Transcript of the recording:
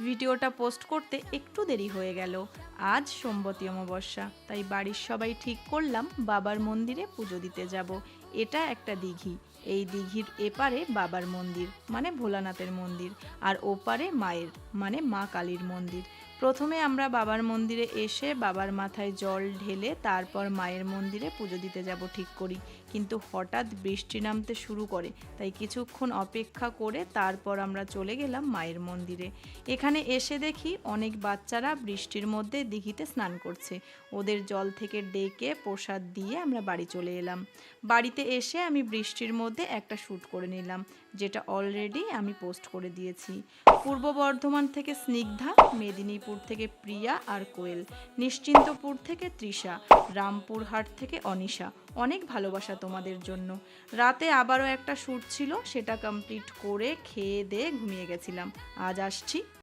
ভিডিওটা পোস্ট করতে একটু দেরি হয়ে গেল। আজ সোমবতী অমাবস্যা, তাই বাড়ির সবাই ঠিক করলাম বাবার মন্দিরে পুজো দিতে যাব। এটা একটা দিঘি। এই দিঘির এপারে বাবার মন্দির মানে ভোলানাথের মন্দির, আর ওপারে মায়ের মানে মা কালীর মন্দির। প্রথমে আমরা বাবার মন্দিরে এসে বাবার মাথায় জল ঢেলে তারপর মায়ের মন্দিরে পুজো দিতে যাব ঠিক করি। কিন্তু হঠাৎ বৃষ্টি নামতে শুরু করে, তাই কিছুক্ষণ অপেক্ষা করে তারপর আমরা চলে গেলাম মায়ের মন্দিরে। এখানে এসে দেখি অনেক বাচ্চারা বৃষ্টির মধ্যে দিঘিতে স্নান করছে। ওদের জল থেকে ডেকে প্রসাদ দিয়ে আমরা বাড়ি চলে এলাম। বাড়িতে এসে আমি বৃষ্টির মধ্যে একটা শ্যুট করে নিলাম, যেটা অলরেডি আমি পোস্ট করে দিয়েছি। পূর্ব বর্ধমান থেকে স্নিগ্ধা, মেদিনীপুর থেকে প্রিয়া আর কোয়েল, নিশ্চিন্তপুর থেকে তৃষা, রামপুরহাট থেকে অনিশা। অনেক ভালোবাসা তোমাদের জন্য। রাতে আবারও একটা শ্যুট ছিল, সেটা কমপ্লিট করে খেয়ে দিয়ে ঘুমিয়ে গেছিলাম। আজ আসছি।